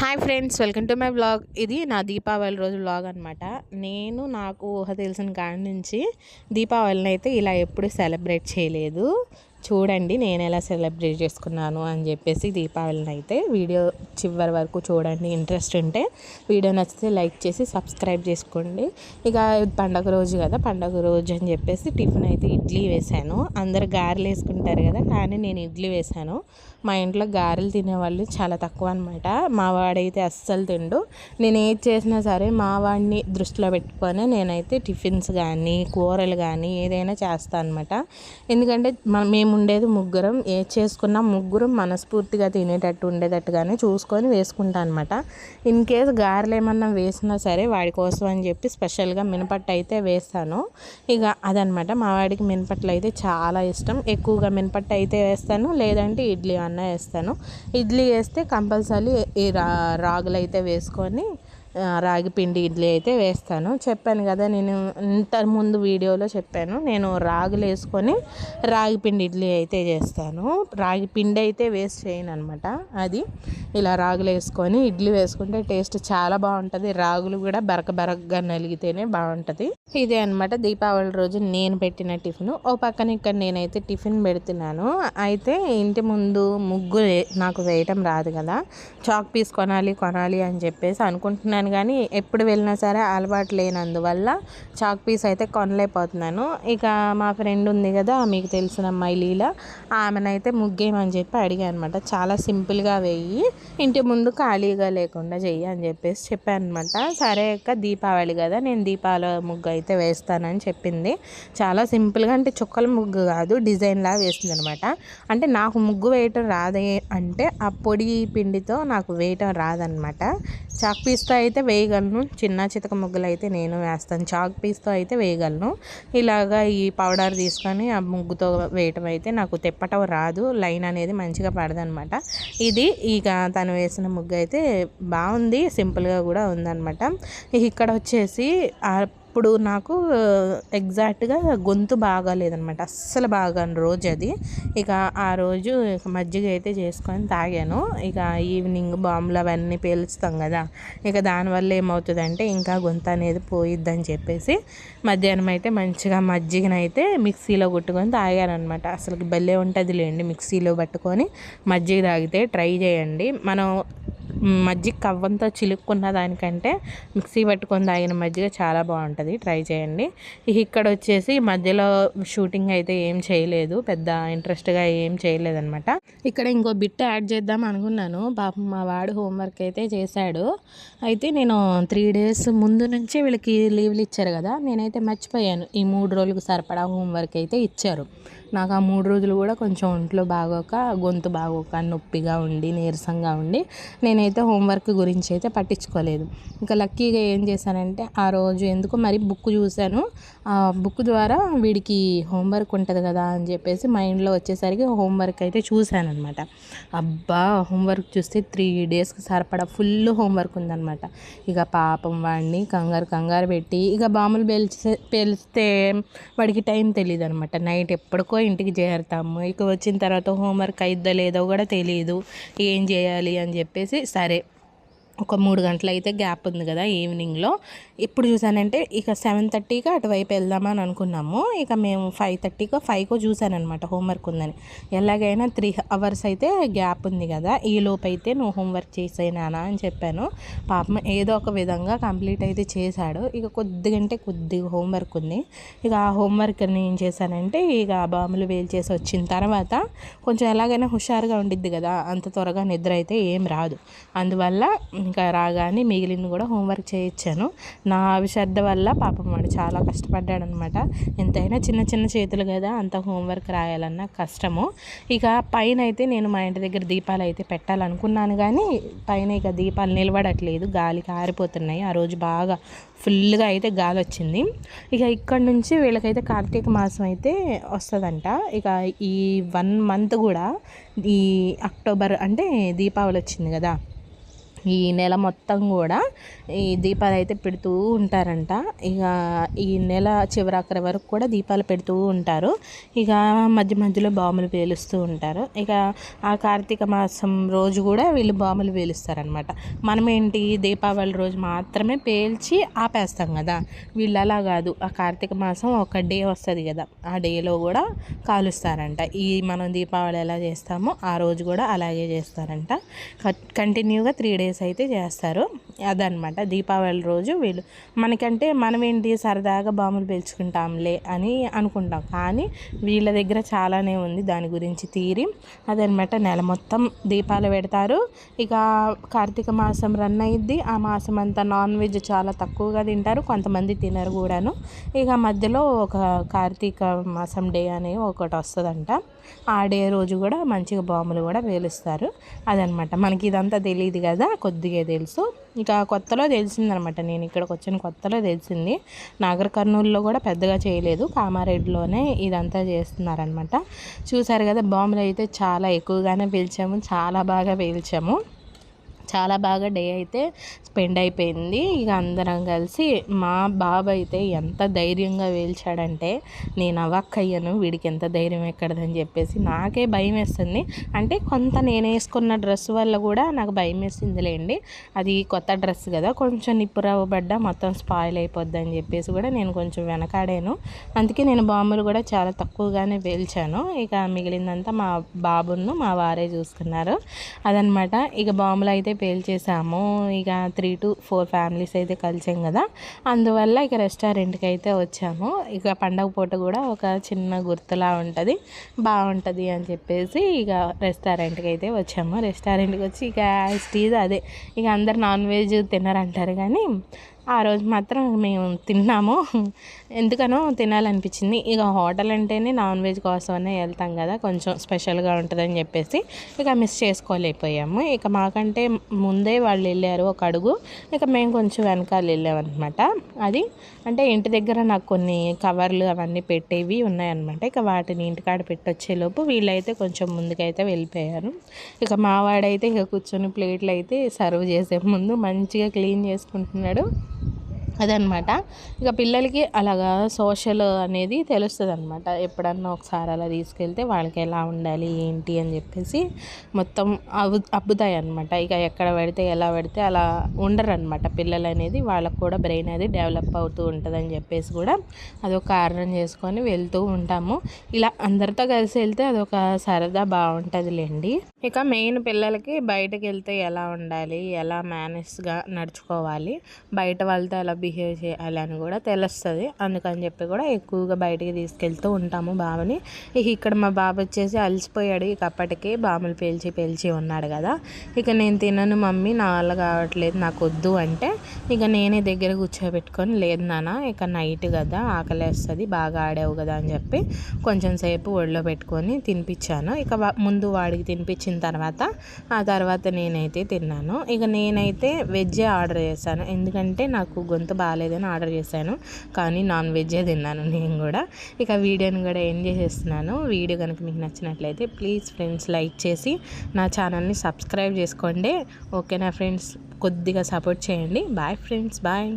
Hi friends welcome to my blog ఇది నా దీపావళి రోజు బ్లాగ్ అనమాట నేను నాకు ఊహ తెలిసిన కాడి నుంచి దీపావళిని అయితే ఇలా ఎప్పుడు సెలబ్రేట్ చేయలేదు. చూడండి నేను ఎలా సెలబ్రేట్ చేసుకున్నాను అని చెప్పేసి దీపావళిని అయితే వీడియో చివరి వరకు చూడండి. ఇంట్రెస్ట్ ఉంటే వీడియో నచ్చితే లైక్ చేసి సబ్స్క్రైబ్ చేసుకోండి. ఇక పండగ రోజు కదా పండగ రోజు అని చెప్పేసి టిఫిన్ అయితే ఇడ్లీ వేశాను. అందరు గారెలు వేసుకుంటారు కదా కానీ నేను ఇడ్లీ వేశాను. మా ఇంట్లో గారెలు తినేవాళ్ళు చాలా తక్కువ అనమాట మా వాడైతే అస్సలు తిండు. నేను ఏది చేసినా సరే మా వాడిని దృష్టిలో పెట్టుకొని నేనైతే టిఫిన్స్ కానీ కూరలు కానీ ఏదైనా చేస్తాను అనమాట ఎందుకంటే మేము ఉండేది ముగ్గురం. ఏ చేసుకున్నా ముగ్గురం మనస్ఫూర్తిగా తినేటట్టు ఉండేటట్టుగానే చూసుకొని వేసుకుంటా అనమాట ఇన్ కేస్ గారెలు ఏమన్నా వేసినా సరే వాడి కోసం అని చెప్పి స్పెషల్గా మినపట్టు అయితే వేస్తాను. ఇక అదనమాట మా వాడికి మినపట్లు అయితే చాలా ఇష్టం. ఎక్కువగా మినపట్టు అయితే వేస్తాను. లేదంటే ఇడ్లీ అన్న వేస్తాను. ఇడ్లీ వేస్తే కంపల్సరీ ఈ రా రాగులు అయితే వేసుకొని రాగి పిండి ఇడ్లీ అయితే వేస్తాను. చెప్పాను కదా నేను ఇంత ముందు వీడియోలో చెప్పాను. నేను రాగులు వేసుకొని రాగి పిండి ఇడ్లీ అయితే చేస్తాను. రాగి పిండి అయితే వేస్ట్ చేయను అనమాట అది ఇలా రాగులు వేసుకొని ఇడ్లీ వేసుకుంటే టేస్ట్ చాలా బాగుంటుంది. రాగులు కూడా బరక బరకగా నలిగితేనే బాగుంటుంది. ఇదే అనమాట దీపావళి రోజు నేను పెట్టిన టిఫిన్. ఓ పక్కన ఇక్కడ నేనైతే టిఫిన్ పెడుతున్నాను. అయితే ఇంటి ముందు ముగ్గు నాకు వేయటం రాదు కదా. చాక్ పీస్ కొనాలి కొనాలి అని చెప్పేసి అనుకుంటున్నాను. చేశాను కానీ ఎప్పుడు వెళ్ళినా సరే అలవాటు లేనందువల్ల చాక్ పీస్ అయితే కొనలేకపోతున్నాను. ఇక మా ఫ్రెండ్ ఉంది కదా మీకు తెలిసిన అమ్మాయి లీల. ఆమెనైతే ముగ్గేయమని చెప్పి అడిగాను అనమాట. చాలా సింపుల్గా వేయి ఇంటి ముందు ఖాళీగా లేకుండా చెయ్యి అని చెప్పేసి చెప్పాను అనమాట. సరే అక్క దీపావళి కదా నేను దీపావళి ముగ్గు అయితే వేస్తానని చెప్పింది. చాలా సింపుల్గా అంటే చుక్కల ముగ్గు కాదు డిజైన్ లాగా వేస్తుంది అనమాట. అంటే నాకు ముగ్గు వేయటం రాదే అంటే ఆ పొడి పిండితో నాకు వేయటం రాదనమాట. చాక్ పీస్తో అయితే అయితే వేయగలను. చిన్న చితక ముగ్గులు అయితే నేను వేస్తాను. చాక్ పీస్తో అయితే వేయగలను. ఇలాగా ఈ పౌడర్ తీసుకొని ఆ ముగ్గుతో వేయటం అయితే నాకు తెప్పటం రాదు. లైన్ అనేది మంచిగా పడదనమాట. ఇది ఇక తను వేసిన ముగ్గు అయితే బాగుంది. సింపుల్గా కూడా ఉందనమాట. ఇక్కడ వచ్చేసి అప్పుడు నాకు ఎగ్జాక్ట్గా గొంతు బాగాలేదనమాట అస్సలు బాగాను రోజు అది. ఇక ఆ రోజు ఇక మజ్జిగ అయితే చేసుకొని తాగాను. ఇక ఈవినింగ్ బాంబులు అవన్నీ పేల్చుతాం కదా. ఇక దానివల్ల ఏమవుతుందంటే ఇంకా గొంతు అనేది పోయిద్దని చెప్పేసి మధ్యాహ్నం అయితే మంచిగా మజ్జిగనైతే మిక్సీలో కొట్టుకొని తాగానమాట అసలు భలే ఉంటుంది లేండి మిక్సీలో పట్టుకొని మజ్జిగ తాగితే ట్రై చేయండి. మనం మజ్జిగ కవ్వంతో చిలుక్కున్న దానికంటే మిక్సీ పట్టుకొని తాగిన మజ్జిగ చాలా బాగుంటుంది. ట్రై చేయండి. ఇక్కడ వచ్చేసి మధ్యలో షూటింగ్ అయితే ఏం చేయలేదు. పెద్ద ఇంట్రెస్ట్గా ఏం చేయలేదనమాట ఇక్కడ ఇంకో బిట్ యాడ్ చేద్దాం అనుకున్నాను. పాపం మా వాడు హోంవర్క్ అయితే చేశాడు. అయితే నేను త్రీ డేస్ ముందు నుంచి వీళ్ళకి లీవ్లు ఇచ్చారు కదా నేనైతే మర్చిపోయాను. ఈ మూడు రోజులకు సరిపడా హోంవర్క్ అయితే ఇచ్చారు. నాకు ఆ మూడు రోజులు కూడా కొంచెం ఒంట్లో బాగోక గొంతు బాగోక నొప్పిగా ఉండి నీరసంగా ఉండి నేనైతే హోంవర్క్ గురించి అయితే పట్టించుకోలేదు. ఇంకా లక్కీగా ఏం చేశానంటే ఆ రోజు ఎందుకో మరి బుక్ చూశాను. ఆ బుక్ ద్వారా వీడికి హోంవర్క్ ఉంటుంది కదా అని చెప్పేసి మైండ్లో వచ్చేసరికి హోంవర్క్ అయితే చూశాను అనమాట అబ్బా హోంవర్క్ చూస్తే త్రీ డేస్కి సరిపడా ఫుల్ హోంవర్క్ ఉందనమాట ఇక పాపం వాడిని కంగారు కంగారు పెట్టి ఇక బాములు పేల్చే పేలిస్తే వాడికి టైం తెలియదు అనమాట నైట్ ఎప్పటికో ఇంటికి చేరుతాము. ఇక వచ్చిన తర్వాత హోంవర్క్ అయిద్దో లేదో కూడా తెలియదు ఏం చేయాలి అని చెప్పేసి సరే. ఒక మూడు గంటలు అయితే గ్యాప్ ఉంది కదా ఈవినింగ్లో. ఇప్పుడు చూసానంటే ఇక సెవెన్ థర్టీకి అటువైపు వెళ్దామని అనుకున్నాము. ఇక మేము ఫైవ్ థర్టీకో ఫైవ్కో చూసానమాట హోంవర్క్ ఉందని. ఎలాగైనా త్రీ అవర్స్ అయితే గ్యాప్ ఉంది కదా. ఈ లోపు అయితే నువ్వు హోంవర్క్ చేసేనానా అని చెప్పాను. పాపం ఏదో ఒక విధంగా కంప్లీట్ అయితే చేశాడు. ఇక కొద్దిగంటే కొద్దిగా హోంవర్క్ ఉంది. ఇక ఆ హోంవర్క్ని ఏం చేశానంటే ఇక బాములు వేలు చేసి వచ్చిన తర్వాత కొంచెం ఎలాగైనా హుషారుగా ఉండిద్ది కదా. అంత త్వరగా నిద్ర అయితే ఏం రాదు. అందువల్ల ఇంకా రాగానే మిగిలింది కూడా హోంవర్క్ చేయించాను నా శ్రద్ధ వల్ల పాపం వాడు చాలా కష్టపడ్డాడనమాట. ఎంతైనా చిన్న చిన్న చేతులు కదా అంత హోంవర్క్ రాయాలన్నా కష్టము. ఇక పైన అయితే నేను మా ఇంటి దగ్గర దీపాలు అయితే పెట్టాలనుకున్నాను కానీ పైన ఇక దీపాలు నిలబడట్లేదు. గాలికి ఆరిపోతున్నాయి ఆ రోజు బాగా ఫుల్గా అయితే గాలి వచ్చింది. ఇక ఇక్కడ నుంచి వీళ్ళకైతే కార్తీక మాసం అయితే వస్తుందంట. ఇక ఈ వన్ మంత్ కూడా ఈ అక్టోబర్ అంటే దీపావళి వచ్చింది కదా. ఈ నెల మొత్తం కూడా ఈ దీపాలు అయితే పెడుతూ ఉంటారంట. ఇక ఈ నెల చివరాఖరి వరకు కూడా దీపాలు పెడుతూ ఉంటారు. ఇక మధ్య మధ్యలో బాములు పేలుస్తూ ఉంటారు. ఇక ఆ కార్తీక మాసం రోజు కూడా వీళ్ళు బాములు పేలుస్తారనమాట మనం ఏంటి దీపావళి రోజు మాత్రమే పేల్చి ఆపేస్తాం కదా. వీళ్ళు అలా కాదు. ఆ కార్తీక మాసం ఒక డే వస్తుంది కదా. ఆ డేలో కూడా కాలుస్తారంట. ఈ మనం దీపావళి ఎలా చేస్తామో ఆ రోజు కూడా అలాగే చేస్తారంట. కంటిన్యూగా త్రీ డేస్ డేస్ అయితే చేస్తారు. అదనమాట దీపావళి రోజు వీళ్ళు మనకంటే మనం ఏంటి సరదాగా బాంబులు పెంచుకుంటాంలే అని అనుకుంటాం. కానీ వీళ్ళ దగ్గర చాలానే ఉంది దాని గురించి తీరి. అదనమాట నెల మొత్తం దీపాలు పెడతారు. ఇక కార్తీక మాసం రన్ అయ్యిద్ది. ఆ మాసం అంతా నాన్ వెజ్ చాలా తక్కువగా తింటారు. కొంతమంది తినరు కూడాను. ఇక మధ్యలో ఒక కార్తీక మాసం డే అని ఒకటి వస్తుందంట. ఆ డే రోజు కూడా మంచిగా బాంబులు కూడా పేలుస్తారు. అదనమాట మనకి ఇదంతా తెలియదు కదా. కొద్దిగా తెలుసు. ఇక కొత్తలో తెలిసిందనమాట. నేను ఇక్కడికి వచ్చిన కొత్తలో తెలిసింది. నాగర్ కర్నూలులో కూడా పెద్దగా చేయలేదు. కామారెడ్డిలోనే ఇదంతా చేస్తున్నారనమాట. చూసారు కదా బాంబులు అయితే చాలా ఎక్కువగానే పీల్చాము. చాలా బాగా పీల్చాము. చాలా బాగా డే అయితే స్పెండ్ అయిపోయింది. ఇక అందరం కలిసి మా బాబు అయితే ఎంత ధైర్యంగా వేల్చాడంటే నేను అవ్వక్కయ్యను వీడికి ఎంత ధైర్యం ఎక్కడదని చెప్పేసి నాకే భయం వేస్తుంది. అంటే కొంత నేను వేసుకున్న డ్రెస్ వల్ల కూడా నాకు భయం వేసిందిలేండి. అది కొత్త డ్రెస్ కదా కొంచెం నిప్పురవ్వబడ్డ మొత్తం స్పాయిల్ అయిపోద్ది అని చెప్పేసి కూడా నేను కొంచెం వెనకాడాను. అందుకే నేను బాంబులు కూడా చాలా తక్కువగానే వేల్చాను. ఇక మిగిలిందంతా మా బాబును మా వారే చూసుకున్నారు. అదనమాట. ఇక బాంబులు అయితే పేల్చేసాము ఇక త్రీ టు ఫోర్ ఫ్యామిలీస్ అయితే కలిసాం కదా. అందువల్ల ఇక రెస్టారెంట్కి అయితే వచ్చాము. ఇక పండగ పూట కూడా ఒక చిన్న గుర్తులా ఉంటుంది. బాగుంటుంది అని చెప్పేసి ఇక రెస్టారెంట్కి అయితే వచ్చాము. రెస్టారెంట్కి వచ్చి ఇక స్టీజ్ అదే. ఇక అందరు నాన్ వెజ్ తినరంటారు కానీ ఆ రోజు మాత్రం మేము తిన్నాము. ఎందుకనో తినాలనిపించింది. ఇక హోటల్ అంటేనే నాన్ వెజ్ కోసమనే వెళ్తాం కదా కొంచెం స్పెషల్గా ఉంటుందని చెప్పేసి ఇక మిస్ చేసుకోలేకపోయాము. ఇక మాకంటే ముందే వాళ్ళు వెళ్ళారు ఒక అడుగు ఇక మేము కొంచెం వెనకాల వెళ్ళామన్నమాట. అది అంటే ఇంటి దగ్గర నాకు కొన్ని కవర్లు అవన్నీ పెట్టేవి ఉన్నాయన్నమాట. ఇక వాటిని ఇంటికాడ పెట్టొచ్చేలోపు వీళ్ళైతే కొంచెం ముందుకైతే వెళ్ళిపోయారు. ఇక మావాడైతే ఇక కూర్చొని ప్లేట్లు అయితే సర్వ్ చేసే ముందు మంచిగా క్లీన్ చేసుకుంటున్నాడు. అదనమాట. ఇక పిల్లలకి అలాగా సోషల్ అనేది తెలుస్తుంది అనమాట ఎప్పుడన్నా ఒకసారి అలా తీసుకెళ్తే వాళ్ళకి ఎలా ఉండాలి ఏంటి అని చెప్పేసి మొత్తం అబ్బు అబ్బుతాయి అనమాట ఇక ఎక్కడ పెడితే ఎలా పెడితే అలా ఉండరు అనమాట పిల్లలు అనేది వాళ్ళకు కూడా బ్రెయిన్ అది డెవలప్ అవుతూ ఉంటుంది అని చెప్పేసి కూడా అదొక కారణం చేసుకొని వెళ్తూ ఉంటాము. ఇలా అందరితో కలిసి వెళ్తే అదొక సరదా బాగుంటుందిలేండి. ఇక మెయిన్ పిల్లలకి బయటకు వెళ్తే ఎలా ఉండాలి ఎలా మేనేజ్గా నడుచుకోవాలి బయట వాళ్ళతో ఎలా బిహేవ్ చేయాలని కూడా తెలుస్తుంది. అందుకని చెప్పి కూడా ఎక్కువగా బయటికి తీసుకెళ్తూ ఉంటాము బాబుని ఇక ఇక్కడ మా బాబు వచ్చేసి అలసిపోయాడు. ఇక అప్పటికే బాములు పేల్చి పేల్చి ఉన్నాడు కదా. ఇక నేను తినను మమ్మీ నా వల్ల కావట్లేదు నాకు వద్దు అంటే ఇక నేనే దగ్గర కూర్చోబెట్టుకొని లేదు నాన్న ఇక నైట్ కదా ఆకలేస్తుంది బాగా ఆడావు కదా అని చెప్పి కొంచెం సేపు ఒళ్ళో పెట్టుకొని తినిపించాను. ఇక ముందు వాడికి తినిపించిన తర్వాత ఆ తర్వాత నేనైతే తిన్నాను. ఇక నేనైతే వెజ్జే ఆర్డర్ చేశాను. ఎందుకంటే నాకు గొంతు అంత బాగాలేదని ఆర్డర్ చేశాను. కానీ నాన్ వెజ్జే తిన్నాను నేను కూడా. ఇక వీడియోని కూడా ఎంజాయ్ చేస్తున్నాను వీడియో కనుక మీకు నచ్చినట్లయితే ప్లీజ్ ఫ్రెండ్స్ లైక్ చేసి నా ఛానల్ని సబ్స్క్రైబ్ చేసుకోండి. ఓకేనా ఫ్రెండ్స్? కొద్దిగా సపోర్ట్ చేయండి. Bye friends. బాయ్.